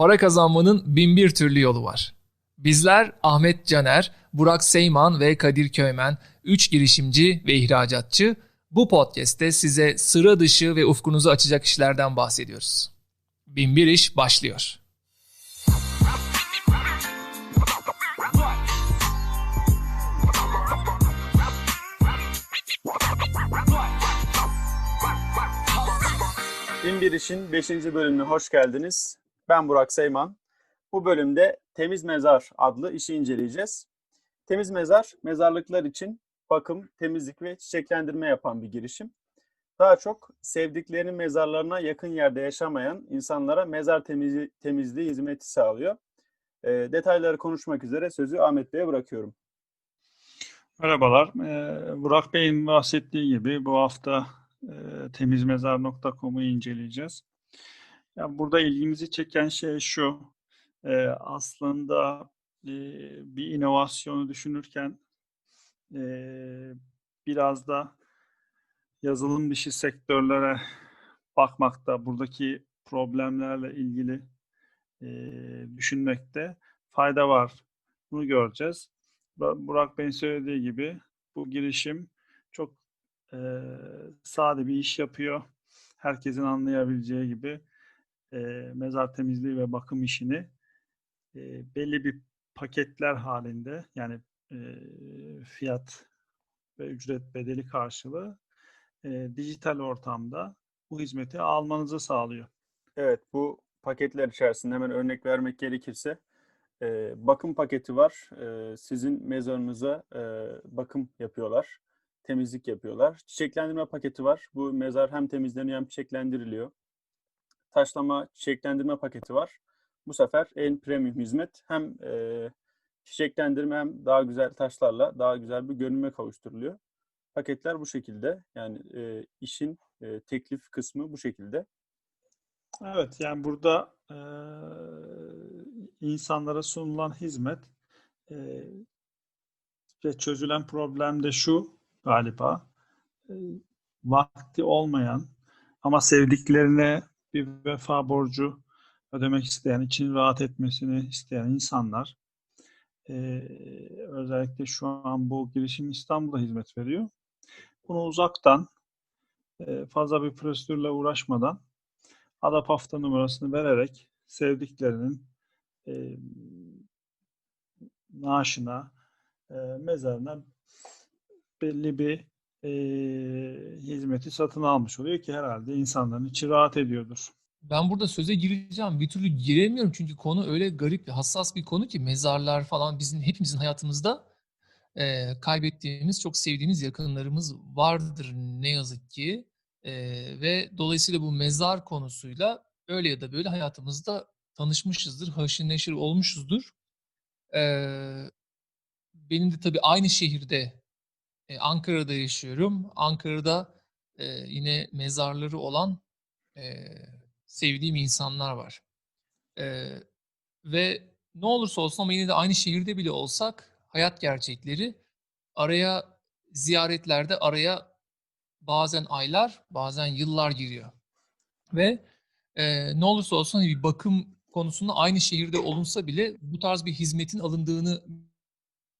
Para kazanmanın bin bir türlü yolu var. Bizler Ahmet Caner, Burak Seyman ve Kadir Köymen, üç girişimci ve ihracatçı bu podcast'te size sıra dışı ve ufkunuzu açacak işlerden bahsediyoruz. Bin bir iş başlıyor. Bin Bir İş'in 5. bölümüne hoş geldiniz. Ben Burak Seyman. Bu bölümde Temiz Mezar adlı işi inceleyeceğiz. Temiz Mezar, mezarlıklar için bakım, temizlik ve çiçeklendirme yapan bir girişim. Daha çok sevdiklerinin mezarlarına yakın yerde yaşamayan insanlara mezar temizliği, temizliği hizmeti sağlıyor. E, detayları konuşmak üzere sözü Ahmet Bey'e bırakıyorum. Merhabalar. Ee, Burak Bey'in bahsettiği gibi bu hafta e, temizmezar.com'u inceleyeceğiz. Yani burada ilgimizi çeken şey şu. E, aslında e, bir inovasyonu düşünürken e, biraz da yazılım dışı sektörlere bakmakta, buradaki problemlerle ilgili e, düşünmekte fayda var. Bunu göreceğiz. Burak Bey'in söylediği gibi bu girişim çok e, sade bir iş yapıyor. Herkesin anlayabileceği gibi e, mezar temizliği ve bakım işini e, belli bir paketler halinde yani e, fiyat ve ücret bedeli karşılığı e, dijital ortamda bu hizmeti almanızı sağlıyor. Evet bu paketler içerisinde hemen örnek vermek gerekirse e, bakım paketi var. E, sizin mezarınıza e, bakım yapıyorlar. Temizlik yapıyorlar. Çiçeklendirme paketi var. Bu mezar hem temizleniyor hem çiçeklendiriliyor. Taşlama çiçeklendirme paketi var. Bu sefer en premium hizmet hem e, çiçeklendirme hem daha güzel taşlarla daha güzel bir görünüme kavuşturuluyor. Paketler bu şekilde. Yani e, işin e, teklif kısmı bu şekilde. Evet yani burada e, insanlara sunulan hizmet e, ve çözülen problem de şu galiba e, vakti olmayan ama sevdiklerine bir vefa borcu ödemek isteyen, için rahat etmesini isteyen insanlar özellikle şu an bu girişim İstanbul'da hizmet veriyor. Bunu uzaktan fazla bir prosedürle uğraşmadan ADAP hafta numarasını vererek sevdiklerinin e, naaşına, e, mezarına belli bir e, hizmeti satın almış oluyor ki herhalde insanların içi rahat ediyordur. Ben burada söze gireceğim. Bir türlü giremiyorum çünkü konu öyle garip, hassas bir konu ki mezarlar falan bizim hepimizin hayatımızda e, kaybettiğimiz, çok sevdiğimiz yakınlarımız vardır ne yazık ki. E, ve dolayısıyla bu mezar konusuyla öyle ya da böyle hayatımızda tanışmışızdır, haşır neşir olmuşuzdur. E, benim de tabii aynı şehirde, e, Ankara'da yaşıyorum. Ankara'da e, yine mezarları olan e, sevdiğim insanlar var. E, ve ne olursa olsun ama yine de aynı şehirde bile olsak hayat gerçekleri araya ziyaretlerde araya bazen aylar, bazen yıllar giriyor. Ve e, ne olursa olsun bir bakım konusunda aynı şehirde olunsa bile bu tarz bir hizmetin alındığını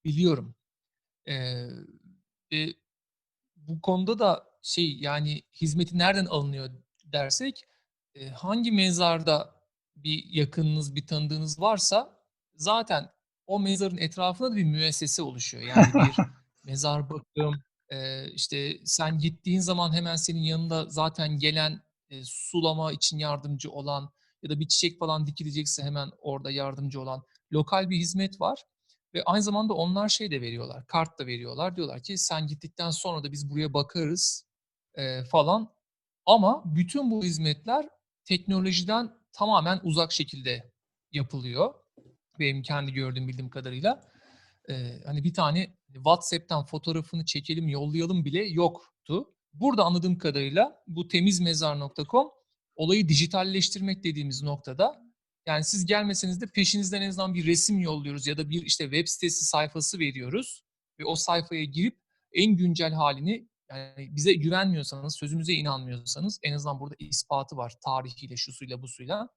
biliyorum. E, e, bu konuda da şey yani hizmeti nereden alınıyor dersek e, hangi mezarda bir yakınınız, bir tanıdığınız varsa zaten o mezarın etrafında da bir müessese oluşuyor. Yani bir mezar bakım, e, işte sen gittiğin zaman hemen senin yanında zaten gelen e, sulama için yardımcı olan ya da bir çiçek falan dikilecekse hemen orada yardımcı olan lokal bir hizmet var. Ve aynı zamanda onlar şey de veriyorlar, kart da veriyorlar. Diyorlar ki sen gittikten sonra da biz buraya bakarız e, falan. Ama bütün bu hizmetler teknolojiden tamamen uzak şekilde yapılıyor. Benim kendi gördüğüm bildiğim kadarıyla. Ee, hani bir tane WhatsApp'tan fotoğrafını çekelim yollayalım bile yoktu. Burada anladığım kadarıyla bu temizmezar.com olayı dijitalleştirmek dediğimiz noktada yani siz gelmeseniz de peşinizden en azından bir resim yolluyoruz ya da bir işte web sitesi sayfası veriyoruz ve o sayfaya girip en güncel halini yani bize güvenmiyorsanız, sözümüze inanmıyorsanız en azından burada ispatı var tarihiyle, şusuyla, busuyla.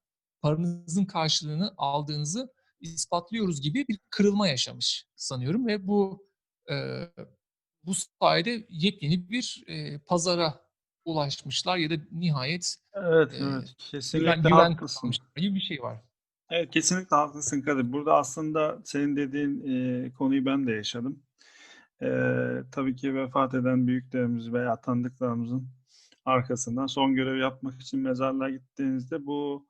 paranızın karşılığını aldığınızı ispatlıyoruz gibi bir kırılma yaşamış sanıyorum ve bu e, bu sayede yepyeni bir e, pazara ulaşmışlar ya da nihayet Evet, evet. Kesinlikle güven, güven gibi bir şey var. Evet, kesinlikle haklısın Kadir. Burada aslında senin dediğin e, konuyu ben de yaşadım. E, tabii ki vefat eden büyüklerimiz veya tanıdıklarımızın arkasından son görev yapmak için mezarlığa gittiğinizde bu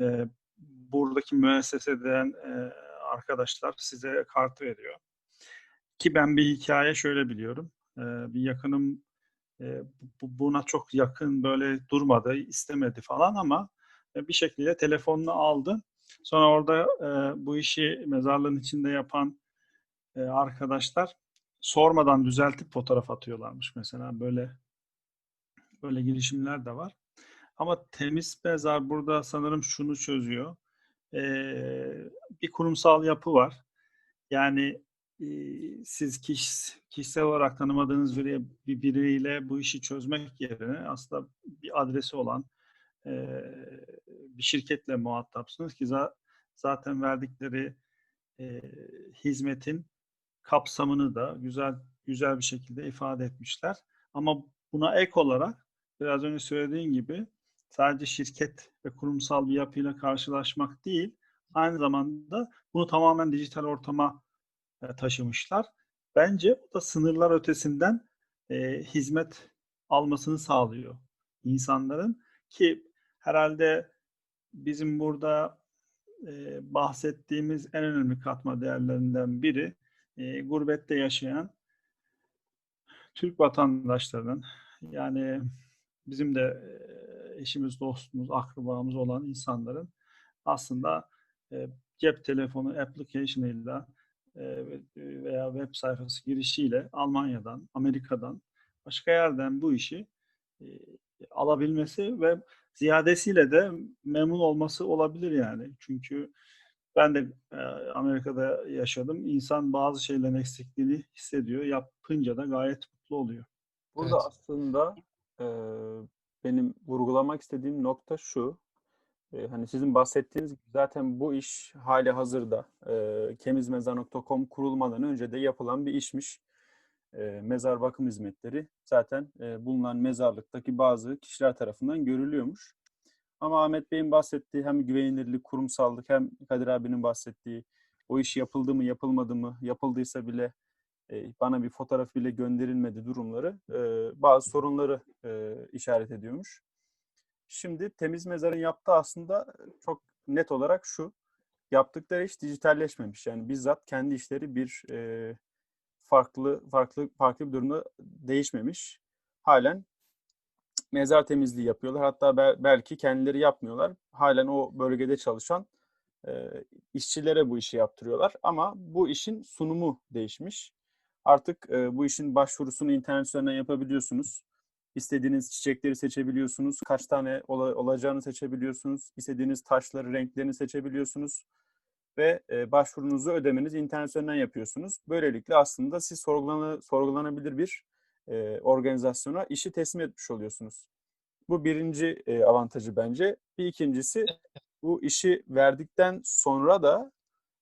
e, buradaki müesseseden e, arkadaşlar size kart veriyor. Ki ben bir hikaye şöyle biliyorum. E, bir yakınım e, bu- buna çok yakın böyle durmadı, istemedi falan ama e, bir şekilde telefonunu aldı. Sonra orada e, bu işi mezarlığın içinde yapan e, arkadaşlar sormadan düzeltip fotoğraf atıyorlarmış mesela böyle böyle girişimler de var. Ama temiz mezar burada sanırım şunu çözüyor. E, bir kurumsal yapı var. Yani siz kiş, kişisel olarak tanımadığınız biri, bir biriyle bu işi çözmek yerine aslında bir adresi olan e, bir şirketle muhatapsınız ki za- zaten verdikleri e, hizmetin kapsamını da güzel güzel bir şekilde ifade etmişler. Ama buna ek olarak biraz önce söylediğin gibi sadece şirket ve kurumsal bir yapıyla karşılaşmak değil, aynı zamanda bunu tamamen dijital ortama taşımışlar. Bence bu da sınırlar ötesinden e, hizmet almasını sağlıyor insanların ki herhalde bizim burada e, bahsettiğimiz en önemli katma değerlerinden biri e, gurbette yaşayan Türk vatandaşlarının yani bizim de e, eşimiz, dostumuz, akrabamız olan insanların aslında e, cep telefonu application'ıyla e, veya web sayfası girişiyle Almanya'dan, Amerika'dan, başka yerden bu işi e, alabilmesi ve ziyadesiyle de memnun olması olabilir yani. Çünkü ben de e, Amerika'da yaşadım. İnsan bazı şeylerin eksikliğini hissediyor. Yapınca da gayet mutlu oluyor. Burada Evet. aslında e, benim vurgulamak istediğim nokta şu. E, hani sizin bahsettiğiniz gibi zaten bu iş hali hazırda e, kemizmezar.com kurulmadan önce de yapılan bir işmiş. E, mezar bakım hizmetleri zaten e, bulunan mezarlıktaki bazı kişiler tarafından görülüyormuş. Ama Ahmet Bey'in bahsettiği hem güvenilirlik, kurumsallık hem Kadir abinin bahsettiği o iş yapıldı mı, yapılmadı mı, yapıldıysa bile e, bana bir fotoğraf bile gönderilmedi durumları e, bazı sorunları e, işaret ediyormuş. Şimdi Temiz Mezar'ın yaptığı aslında çok net olarak şu. Yaptıkları iş dijitalleşmemiş. Yani bizzat kendi işleri bir e, farklı farklı farklı bir durumda değişmemiş. Halen mezar temizliği yapıyorlar. Hatta bel- belki kendileri yapmıyorlar. Halen o bölgede çalışan e, işçilere bu işi yaptırıyorlar. Ama bu işin sunumu değişmiş. Artık e, bu işin başvurusunu internet üzerinden yapabiliyorsunuz. İstediğiniz çiçekleri seçebiliyorsunuz. Kaç tane ola- olacağını seçebiliyorsunuz. İstediğiniz taşları, renklerini seçebiliyorsunuz. Ve e, başvurunuzu ödemenizi internet üzerinden yapıyorsunuz. Böylelikle aslında siz sorgulana- sorgulanabilir bir e, organizasyona işi teslim etmiş oluyorsunuz. Bu birinci e, avantajı bence. Bir ikincisi bu işi verdikten sonra da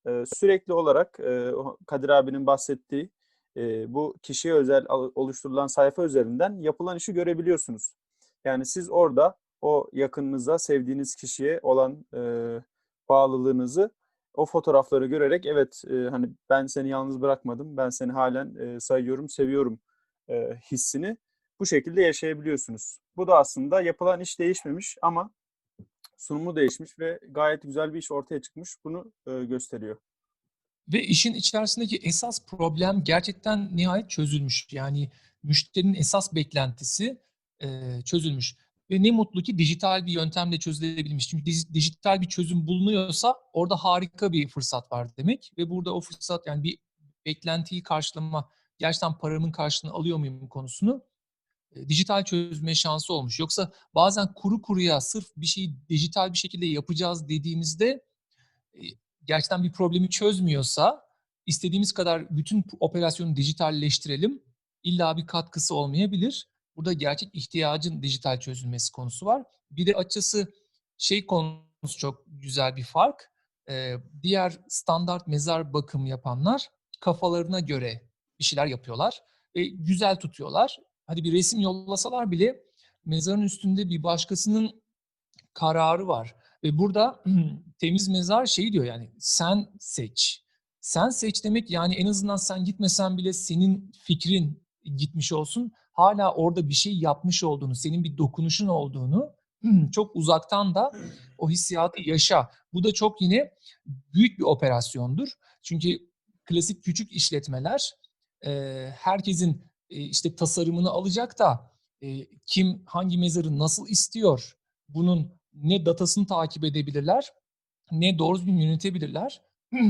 e, sürekli olarak e, Kadir abinin bahsettiği e, bu kişiye özel oluşturulan sayfa üzerinden yapılan işi görebiliyorsunuz. Yani siz orada o yakınınıza, sevdiğiniz kişiye olan e, bağlılığınızı o fotoğrafları görerek evet e, hani ben seni yalnız bırakmadım, ben seni halen e, sayıyorum, seviyorum e, hissini bu şekilde yaşayabiliyorsunuz. Bu da aslında yapılan iş değişmemiş ama sunumu değişmiş ve gayet güzel bir iş ortaya çıkmış. Bunu e, gösteriyor. Ve işin içerisindeki esas problem gerçekten nihayet çözülmüş. Yani müşterinin esas beklentisi e, çözülmüş. Ve ne mutlu ki dijital bir yöntemle çözülebilmiş. Çünkü dij- dijital bir çözüm bulunuyorsa orada harika bir fırsat var demek. Ve burada o fırsat yani bir beklentiyi karşılama, gerçekten paramın karşılığını alıyor muyum konusunu e, dijital çözme şansı olmuş. Yoksa bazen kuru kuruya sırf bir şeyi dijital bir şekilde yapacağız dediğimizde e, gerçekten bir problemi çözmüyorsa istediğimiz kadar bütün operasyonu dijitalleştirelim. İlla bir katkısı olmayabilir. Burada gerçek ihtiyacın dijital çözülmesi konusu var. Bir de açısı şey konu konusu çok güzel bir fark. Ee, diğer standart mezar bakım yapanlar kafalarına göre bir şeyler yapıyorlar ve güzel tutuyorlar. Hadi bir resim yollasalar bile mezarın üstünde bir başkasının kararı var. Ve burada temiz mezar şey diyor yani sen seç. Sen seç demek yani en azından sen gitmesen bile senin fikrin gitmiş olsun. Hala orada bir şey yapmış olduğunu, senin bir dokunuşun olduğunu çok uzaktan da o hissiyatı yaşa. Bu da çok yine büyük bir operasyondur. Çünkü klasik küçük işletmeler e, herkesin e, işte tasarımını alacak da e, kim hangi mezarı nasıl istiyor, bunun ne datasını takip edebilirler, ne doğru düzgün yönetebilirler.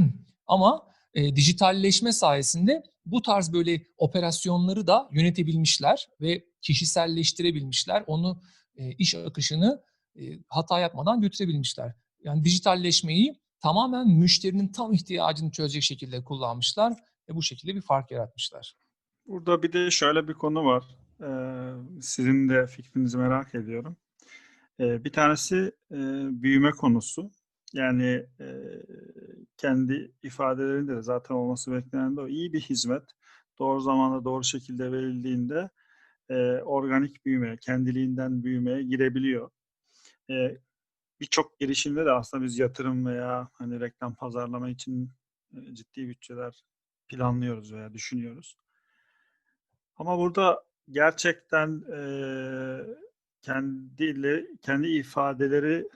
Ama e, dijitalleşme sayesinde bu tarz böyle operasyonları da yönetebilmişler ve kişiselleştirebilmişler. Onu e, iş akışını e, hata yapmadan götürebilmişler. Yani dijitalleşmeyi tamamen müşterinin tam ihtiyacını çözecek şekilde kullanmışlar ve bu şekilde bir fark yaratmışlar. Burada bir de şöyle bir konu var. Ee, sizin de fikrinizi merak ediyorum. Ee, bir tanesi e, büyüme konusu. Yani e, kendi ifadelerinde de zaten olması beklenen de o iyi bir hizmet doğru zamanda doğru şekilde verildiğinde e, organik büyüme, kendiliğinden büyümeye girebiliyor. Birçok girişimde de aslında biz yatırım veya hani reklam pazarlama için ciddi bütçeler planlıyoruz veya düşünüyoruz. Ama burada gerçekten kendi kendi ifadeleri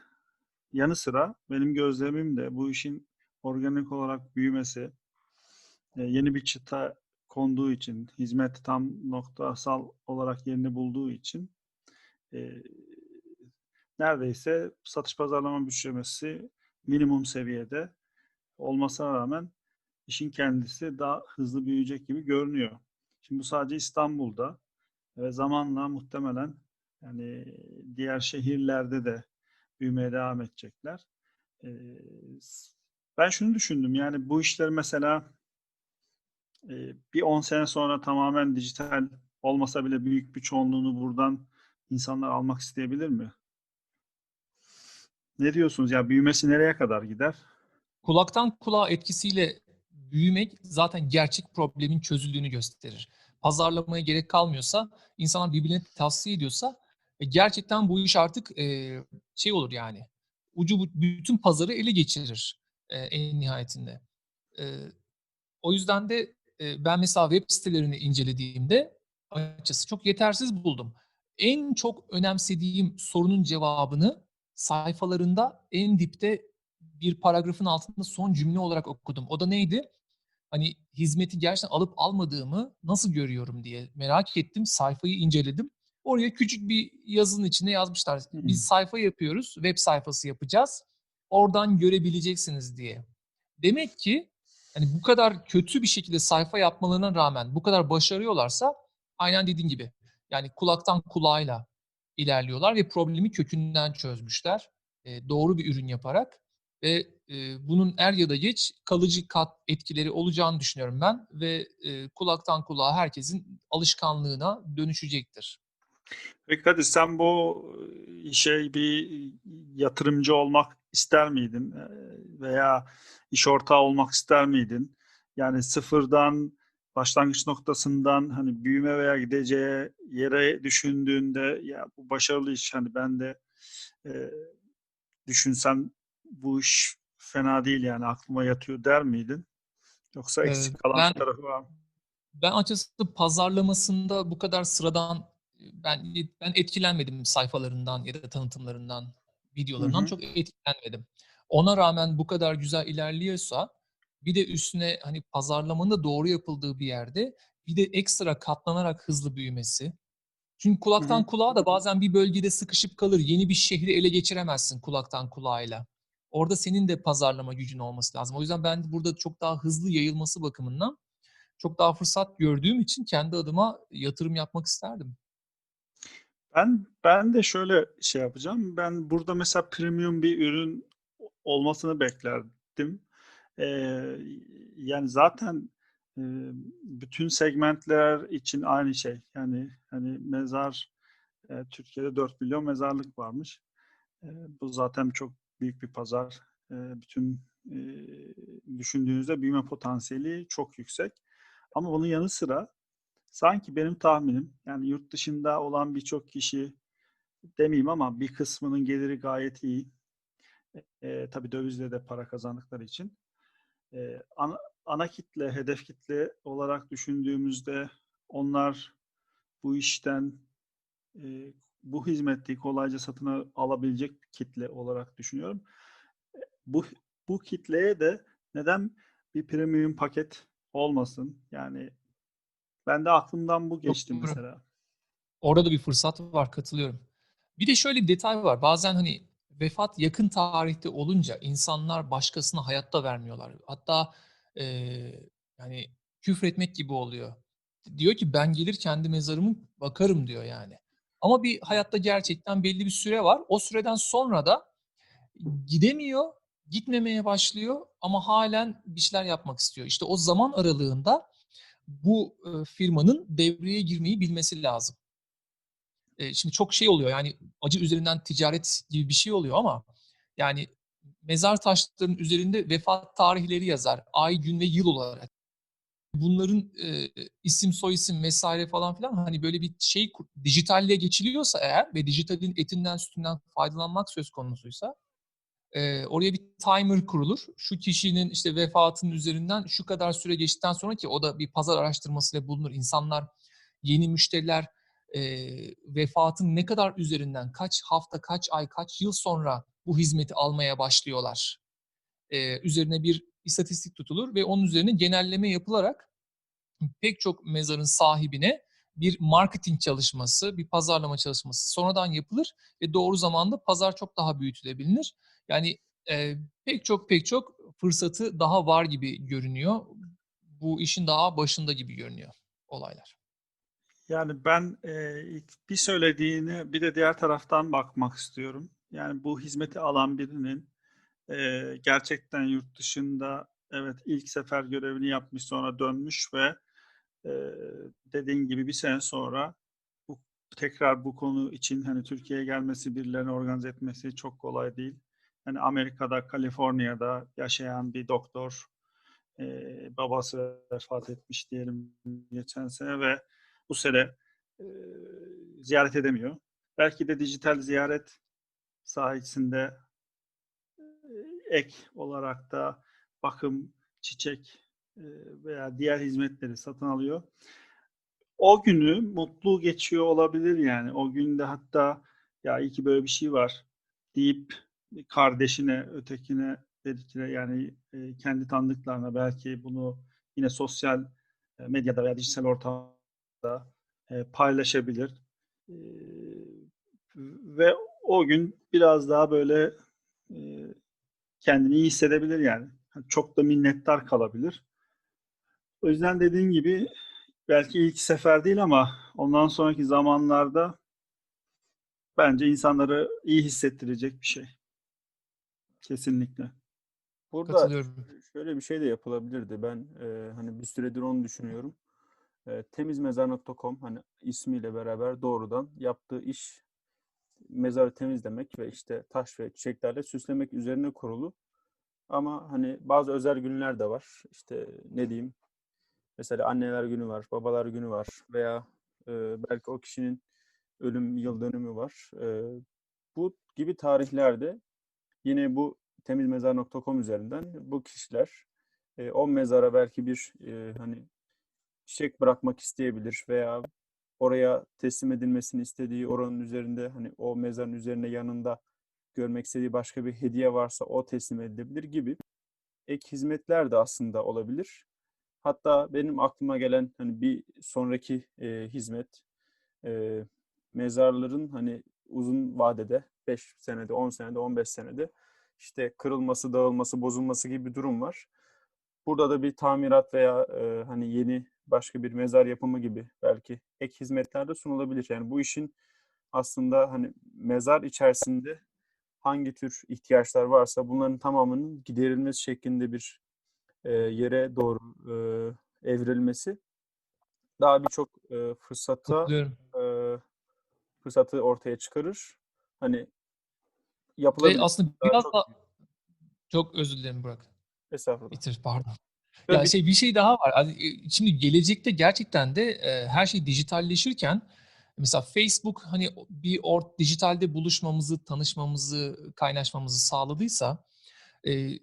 yanı sıra benim gözlemim de bu işin organik olarak büyümesi, e, yeni bir çıta konduğu için, hizmet tam noktasal olarak yerini bulduğu için e, neredeyse satış pazarlama bütçemesi minimum seviyede olmasına rağmen işin kendisi daha hızlı büyüyecek gibi görünüyor. Şimdi bu sadece İstanbul'da ve zamanla muhtemelen yani diğer şehirlerde de büyümeye devam edecekler. Ee, ben şunu düşündüm yani bu işler mesela e, bir 10 sene sonra tamamen dijital olmasa bile büyük bir çoğunluğunu buradan insanlar almak isteyebilir mi? Ne diyorsunuz? Ya büyümesi nereye kadar gider? Kulaktan kulağa etkisiyle büyümek zaten gerçek problemin çözüldüğünü gösterir. Pazarlamaya gerek kalmıyorsa, insanlar birbirine tavsiye ediyorsa e, gerçekten bu iş artık e, şey olur yani. Ucu bütün pazarı ele geçirir e, en nihayetinde. E, o yüzden de e, ben mesela web sitelerini incelediğimde açıkçası çok yetersiz buldum. En çok önemsediğim sorunun cevabını sayfalarında en dipte bir paragrafın altında son cümle olarak okudum. O da neydi? Hani hizmeti gerçekten alıp almadığımı nasıl görüyorum diye merak ettim. Sayfayı inceledim. Oraya küçük bir yazının içinde yazmışlar. Biz sayfa yapıyoruz, web sayfası yapacağız. Oradan görebileceksiniz diye. Demek ki hani bu kadar kötü bir şekilde sayfa yapmalarına rağmen bu kadar başarıyorlarsa aynen dediğin gibi yani kulaktan kulağıyla ilerliyorlar ve problemi kökünden çözmüşler. E, doğru bir ürün yaparak ve e, bunun er ya da geç kalıcı kat etkileri olacağını düşünüyorum ben ve e, kulaktan kulağa herkesin alışkanlığına dönüşecektir. Peki hadi sen bu şey bir yatırımcı olmak ister miydin veya iş ortağı olmak ister miydin? Yani sıfırdan başlangıç noktasından hani büyüme veya gideceği yere düşündüğünde ya bu başarılı iş hani ben de e, düşünsem bu iş fena değil yani aklıma yatıyor der miydin? Yoksa eksik kalan ben, tarafı var mı? Ben açıkçası pazarlamasında bu kadar sıradan ben ben etkilenmedim sayfalarından ya da tanıtımlarından, videolarından hı hı. çok etkilenmedim. Ona rağmen bu kadar güzel ilerliyorsa bir de üstüne hani pazarlamanın da doğru yapıldığı bir yerde bir de ekstra katlanarak hızlı büyümesi. Çünkü kulaktan hı hı. kulağa da bazen bir bölgede sıkışıp kalır. Yeni bir şehri ele geçiremezsin kulaktan kulağıyla. Orada senin de pazarlama gücün olması lazım. O yüzden ben burada çok daha hızlı yayılması bakımından çok daha fırsat gördüğüm için kendi adıma yatırım yapmak isterdim. Ben ben de şöyle şey yapacağım. Ben burada mesela premium bir ürün olmasını beklerdim. Ee, yani zaten e, bütün segmentler için aynı şey. Yani hani mezar e, Türkiye'de 4 milyon mezarlık varmış. E, bu zaten çok büyük bir pazar. E, bütün e, düşündüğünüzde büyüme potansiyeli çok yüksek. Ama bunun yanı sıra sanki benim tahminim yani yurt dışında olan birçok kişi demeyeyim ama bir kısmının geliri gayet iyi. E, tabii dövizle de para kazandıkları için. E, ana, ana kitle, hedef kitle olarak düşündüğümüzde onlar bu işten e, bu hizmeti kolayca satın alabilecek kitle olarak düşünüyorum. E, Bu bu kitleye de neden bir premium paket olmasın? Yani ben de aklımdan bu geçti Doğru. mesela. Orada da bir fırsat var, katılıyorum. Bir de şöyle bir detay var. Bazen hani vefat yakın tarihte olunca insanlar başkasına hayatta vermiyorlar. Hatta eee, yani küfretmek gibi oluyor. Diyor ki ben gelir kendi mezarımı bakarım diyor yani. Ama bir hayatta gerçekten belli bir süre var. O süreden sonra da gidemiyor, gitmemeye başlıyor ama halen bir şeyler yapmak istiyor. İşte o zaman aralığında bu e, firmanın devreye girmeyi bilmesi lazım. E, şimdi çok şey oluyor yani acı üzerinden ticaret gibi bir şey oluyor ama yani mezar taşlarının üzerinde vefat tarihleri yazar. Ay, gün ve yıl olarak. Bunların e, isim, soyisim vesaire falan filan hani böyle bir şey dijitalliğe geçiliyorsa eğer ve dijitalin etinden sütünden faydalanmak söz konusuysa e, oraya bir timer kurulur. Şu kişinin işte vefatının üzerinden şu kadar süre geçtikten sonra ki o da bir pazar araştırmasıyla bulunur. İnsanlar, yeni müşteriler e, vefatın ne kadar üzerinden, kaç hafta, kaç ay, kaç yıl sonra bu hizmeti almaya başlıyorlar. E, üzerine bir istatistik tutulur ve onun üzerine genelleme yapılarak pek çok mezarın sahibine bir marketing çalışması, bir pazarlama çalışması sonradan yapılır ve doğru zamanda pazar çok daha büyütülebilir. Yani e, pek çok pek çok fırsatı daha var gibi görünüyor. Bu işin daha başında gibi görünüyor olaylar. Yani ben e, bir söylediğini bir de diğer taraftan bakmak istiyorum. Yani bu hizmeti alan birinin e, gerçekten yurt dışında evet ilk sefer görevini yapmış sonra dönmüş ve e, dediğin gibi bir sene sonra bu, tekrar bu konu için hani Türkiye'ye gelmesi, birilerini organize etmesi çok kolay değil. Hani Amerika'da, Kaliforniya'da yaşayan bir doktor e, babası vefat etmiş diyelim geçen sene ve bu sene e, ziyaret edemiyor. Belki de dijital ziyaret sayesinde e, ek olarak da bakım, çiçek e, veya diğer hizmetleri satın alıyor. O günü mutlu geçiyor olabilir yani. O günde hatta ya iyi ki böyle bir şey var deyip kardeşine, ötekine, dedikine yani e, kendi tanıdıklarına belki bunu yine sosyal e, medyada veya dijital ortamda e, paylaşabilir. E, ve o gün biraz daha böyle e, kendini iyi hissedebilir yani. Çok da minnettar kalabilir. O yüzden dediğin gibi belki ilk sefer değil ama ondan sonraki zamanlarda bence insanları iyi hissettirecek bir şey. Kesinlikle. Burada Katılıyorum. şöyle bir şey de yapılabilirdi. Ben e, hani bir süredir onu düşünüyorum. E, temizmezar.com hani ismiyle beraber doğrudan yaptığı iş mezarı temizlemek ve işte taş ve çiçeklerle süslemek üzerine kurulu. Ama hani bazı özel günler de var. İşte ne diyeyim? Mesela anneler günü var, babalar günü var veya e, belki o kişinin ölüm yıl dönümü var. E, bu gibi tarihlerde yine bu temizmezar.com üzerinden bu kişiler e, o mezara belki bir e, hani çiçek bırakmak isteyebilir veya oraya teslim edilmesini istediği oranın üzerinde hani o mezarın üzerine yanında görmek istediği başka bir hediye varsa o teslim edilebilir gibi ek hizmetler de aslında olabilir. Hatta benim aklıma gelen hani bir sonraki e, hizmet e, mezarların hani uzun vadede 5 senede, 10 senede, 15 senede işte kırılması, dağılması, bozulması gibi bir durum var. Burada da bir tamirat veya e, hani yeni başka bir mezar yapımı gibi belki ek hizmetler de sunulabilir. Yani bu işin aslında hani mezar içerisinde hangi tür ihtiyaçlar varsa bunların tamamının giderilmesi şeklinde bir e, yere doğru e, evrilmesi daha birçok e, fırsata Katılıyorum. Fırsatı ortaya çıkarır. Hani yapılabilir. Ve aslında Daha biraz çok da çok özür dilerim Burak. Estağfurullah. Bitir pardon. Ya şey bir şey daha var. E, Şimdi gelecekte gerçekten de e, her şey dijitalleşirken mesela Facebook hani bir or dijitalde buluşmamızı, tanışmamızı, kaynaşmamızı sağladıysa e,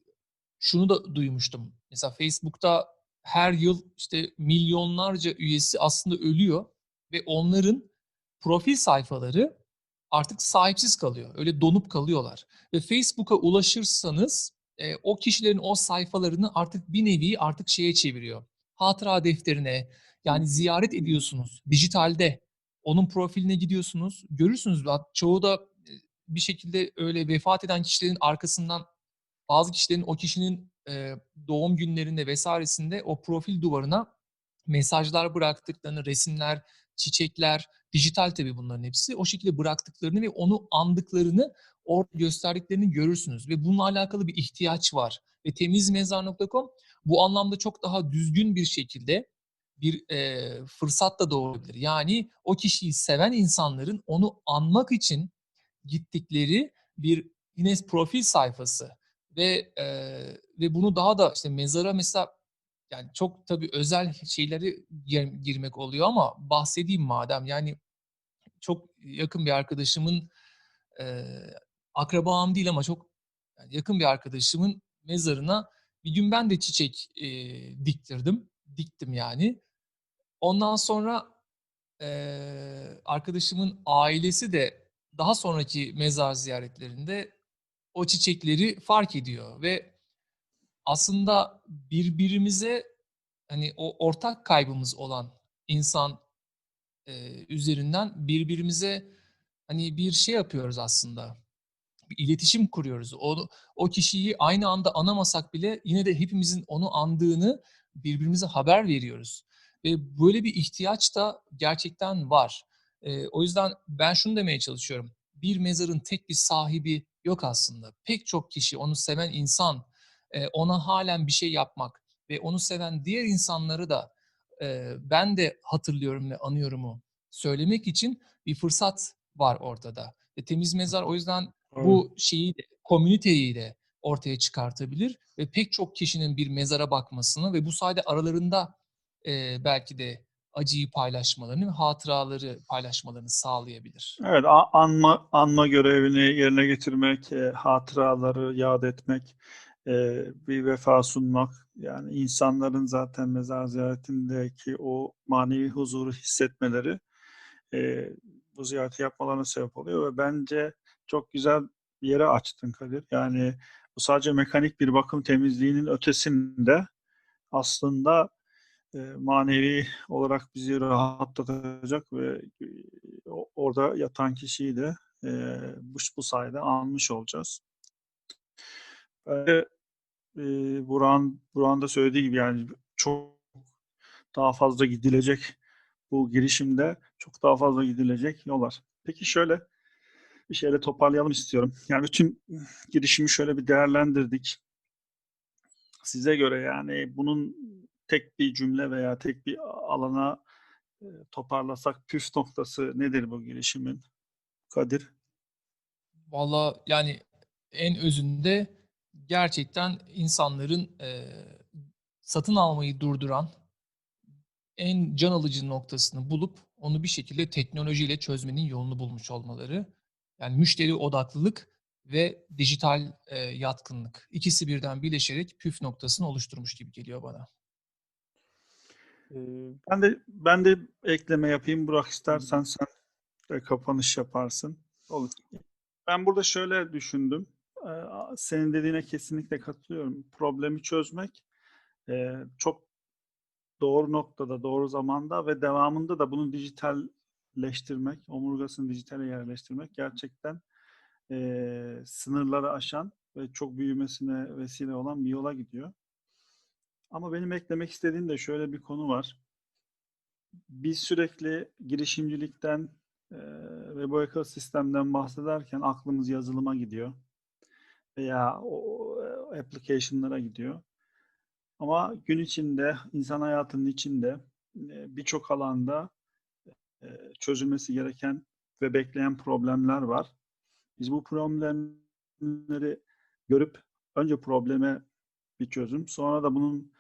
şunu da duymuştum. Mesela Facebook'ta her yıl işte milyonlarca üyesi aslında ölüyor ve onların profil sayfaları artık sahipsiz kalıyor. Öyle donup kalıyorlar. Ve Facebook'a ulaşırsanız e, o kişilerin o sayfalarını artık bir nevi artık şeye çeviriyor. Hatıra defterine yani ziyaret ediyorsunuz dijitalde. Onun profiline gidiyorsunuz. Görürsünüz çoğu da e, bir şekilde öyle vefat eden kişilerin arkasından bazı kişilerin o kişinin e, doğum günlerinde vesairesinde o profil duvarına mesajlar bıraktıklarını, resimler, çiçekler, dijital tabii bunların hepsi. O şekilde bıraktıklarını ve onu andıklarını orada gösterdiklerini görürsünüz. Ve bununla alakalı bir ihtiyaç var. Ve temizmezar.com bu anlamda çok daha düzgün bir şekilde bir e, fırsat da doğurabilir. Yani o kişiyi seven insanların onu anmak için gittikleri bir yine profil sayfası ve e, ve bunu daha da işte mezara mesela yani çok tabii özel şeyleri gir- girmek oluyor ama bahsedeyim madem yani çok yakın bir arkadaşımın e, akrabam değil ama çok yani yakın bir arkadaşımın mezarına bir gün ben de çiçek e, diktirdim. Diktim yani. Ondan sonra e, arkadaşımın ailesi de daha sonraki mezar ziyaretlerinde o çiçekleri fark ediyor ve aslında birbirimize hani o ortak kaybımız olan insan e, üzerinden birbirimize hani bir şey yapıyoruz aslında. Bir iletişim kuruyoruz. O, o kişiyi aynı anda anamasak bile yine de hepimizin onu andığını birbirimize haber veriyoruz. Ve böyle bir ihtiyaç da gerçekten var. E, o yüzden ben şunu demeye çalışıyorum. Bir mezarın tek bir sahibi yok aslında. Pek çok kişi, onu seven insan, ona halen bir şey yapmak ve onu seven diğer insanları da e, ben de hatırlıyorum ve anıyorumu söylemek için bir fırsat var ortada. Ve temiz mezar o yüzden bu şeyi de, komüniteyi de ortaya çıkartabilir ve pek çok kişinin bir mezara bakmasını ve bu sayede aralarında e, belki de acıyı paylaşmalarını hatıraları paylaşmalarını sağlayabilir. Evet, anma anma görevini yerine getirmek, e, hatıraları yad etmek, e, bir vefa sunmak. Yani insanların zaten mezar ziyaretindeki o manevi huzuru hissetmeleri e, bu ziyareti yapmalarına sebep oluyor ve bence çok güzel bir yere açtın Kadir. Yani bu sadece mekanik bir bakım temizliğinin ötesinde aslında manevi olarak bizi rahatlatacak ve orada yatan kişiyi de bu, sayede anmış olacağız. E, Burak'ın, Burak'ın da söylediği gibi yani çok daha fazla gidilecek bu girişimde çok daha fazla gidilecek yol var. Peki şöyle bir şeyle toparlayalım istiyorum. Yani bütün girişimi şöyle bir değerlendirdik. Size göre yani bunun tek bir cümle veya tek bir alana toparlasak püf noktası nedir bu girişimin? Kadir? Valla yani en özünde gerçekten insanların e, satın almayı durduran en can alıcı noktasını bulup onu bir şekilde teknolojiyle çözmenin yolunu bulmuş olmaları. Yani müşteri odaklılık ve dijital e, yatkınlık. İkisi birden birleşerek püf noktasını oluşturmuş gibi geliyor bana. Ee, Ben de ben de ekleme yapayım. Burak istersen sen de kapanış yaparsın. olur. Ben burada şöyle düşündüm. Senin dediğine kesinlikle katılıyorum. Problemi çözmek çok doğru noktada, doğru zamanda ve devamında da bunu dijitalleştirmek, omurgasını dijitale yerleştirmek gerçekten sınırları aşan ve çok büyümesine vesile olan bir yola gidiyor. Ama benim eklemek istediğim de şöyle bir konu var. Biz sürekli girişimcilikten ve bu ekosistemden bahsederken aklımız yazılıma gidiyor veya o e, application'lara gidiyor. Ama gün içinde, insan hayatının içinde e, birçok alanda e, çözülmesi gereken ve bekleyen problemler var. Biz bu problem çözümleri görüp önce probleme bir çözüm, sonra da bunun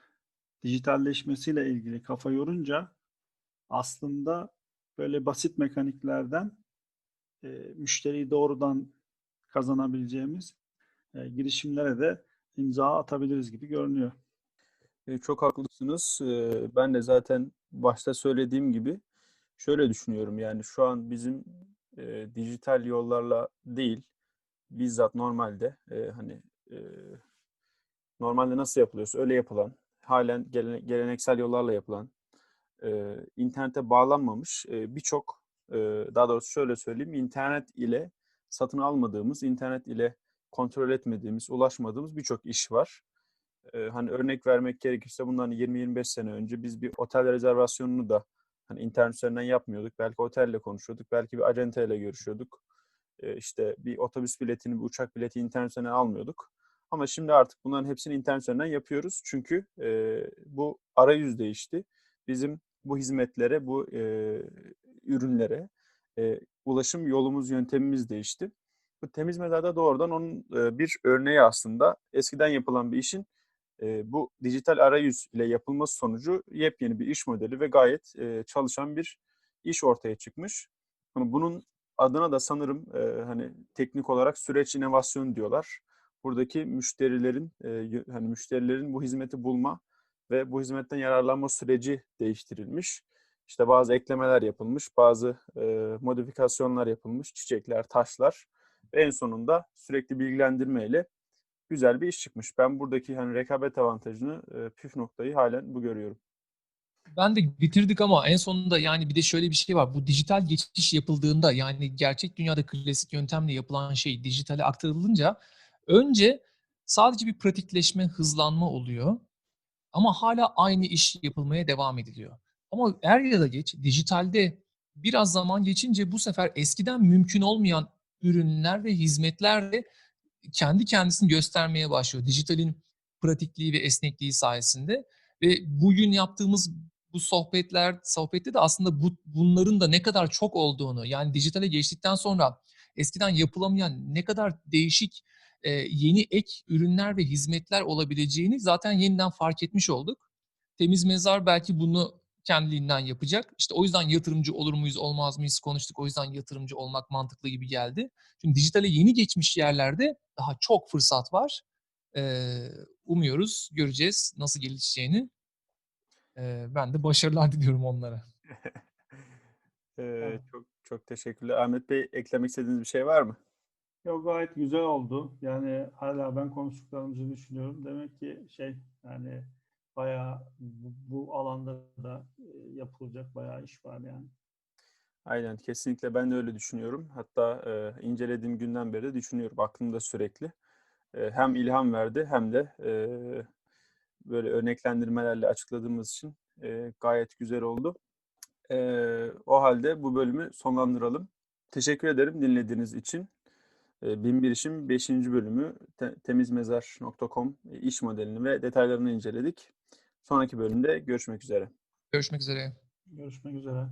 dijitalleşmesiyle ilgili kafa yorunca aslında böyle basit mekaniklerden müşteriyi doğrudan kazanabileceğimiz e, girişimlere de imza atabiliriz gibi görünüyor. E, Çok haklısınız. E, Ben de zaten başta söylediğim gibi şöyle düşünüyorum. Yani şu an bizim dijital yollarla değil, bizzat normalde hani normalde nasıl yapılıyorsa öyle yapılan, halen gele- geleneksel yollarla yapılan, internete bağlanmamış birçok, daha doğrusu şöyle söyleyeyim, internet ile satın almadığımız, internet ile kontrol etmediğimiz, ulaşmadığımız birçok iş var. Ee, hani örnek vermek gerekirse bundan 20-25 sene önce biz bir otel rezervasyonunu da hani internet üzerinden yapmıyorduk. Belki otelle konuşuyorduk, belki bir acenteyle görüşüyorduk. Ee, işte bir otobüs biletini, bir uçak bileti internet üzerinden almıyorduk. Ama şimdi artık bunların hepsini internet üzerinden yapıyoruz. Çünkü e, bu arayüz değişti. Bizim bu hizmetlere, bu e, ürünlere e, ulaşım yolumuz, yöntemimiz değişti. Bu temiz mezarda doğrudan onun e, bir örneği aslında. Eskiden yapılan bir işin e, bu dijital arayüz ile yapılması sonucu yepyeni bir iş modeli ve gayet e, çalışan bir iş ortaya çıkmış. Hani bunun adına da sanırım hani teknik olarak süreç inovasyonu diyorlar. Buradaki müşterilerin hani müşterilerin bu hizmeti bulma ve bu hizmetten yararlanma süreci değiştirilmiş. İşte bazı eklemeler yapılmış, bazı e, modifikasyonlar yapılmış, çiçekler, taşlar en sonunda sürekli bilgilendirmeyle güzel bir iş çıkmış. Ben buradaki hani rekabet avantajını, e, püf noktayı halen bu görüyorum. Ben de bitirdik ama en sonunda yani bir de şöyle bir şey var. Bu dijital geçiş yapıldığında yani gerçek dünyada klasik yöntemle yapılan şey dijitale aktarılınca önce sadece bir pratikleşme, hızlanma oluyor. Ama hala aynı iş yapılmaya devam ediliyor. Ama er ya da geç dijitalde biraz zaman geçince bu sefer eskiden mümkün olmayan ürünler ve hizmetler de kendi kendisini göstermeye başlıyor. Dijitalin pratikliği ve esnekliği sayesinde ve bugün yaptığımız bu sohbetler sohbette de aslında bu bunların da ne kadar çok olduğunu yani dijitale geçtikten sonra eskiden yapılamayan ne kadar değişik e, yeni ek ürünler ve hizmetler olabileceğini zaten yeniden fark etmiş olduk. Temiz Mezar belki bunu kendiliğinden yapacak. İşte o yüzden yatırımcı olur muyuz olmaz mıyız konuştuk. O yüzden yatırımcı olmak mantıklı gibi geldi. Çünkü dijitale yeni geçmiş yerlerde daha çok fırsat var. Ee, umuyoruz, göreceğiz nasıl gelişeceğini. Ee, ben de başarılar diliyorum onlara. E, çok çok teşekkürler. Ahmet Bey eklemek istediğiniz bir şey var mı? Yok gayet güzel oldu. Yani hala ben konuştuklarımızı düşünüyorum. Demek ki şey yani bayağı bu, bu alanda da e, yapılacak bayağı iş var yani. Aynen, kesinlikle ben de öyle düşünüyorum. Hatta e, incelediğim günden beri de düşünüyorum aklımda sürekli. E, hem ilham verdi hem de e, böyle örneklendirmelerle açıkladığımız için e, gayet güzel oldu. E, o halde bu bölümü sonlandıralım. Teşekkür ederim dinlediğiniz için. E, Bin Bir İş'in 5. bölümü te- temizmezar.com iş modelini ve detaylarını inceledik. Sonraki bölümde görüşmek üzere. Görüşmek üzere. Görüşmek üzere.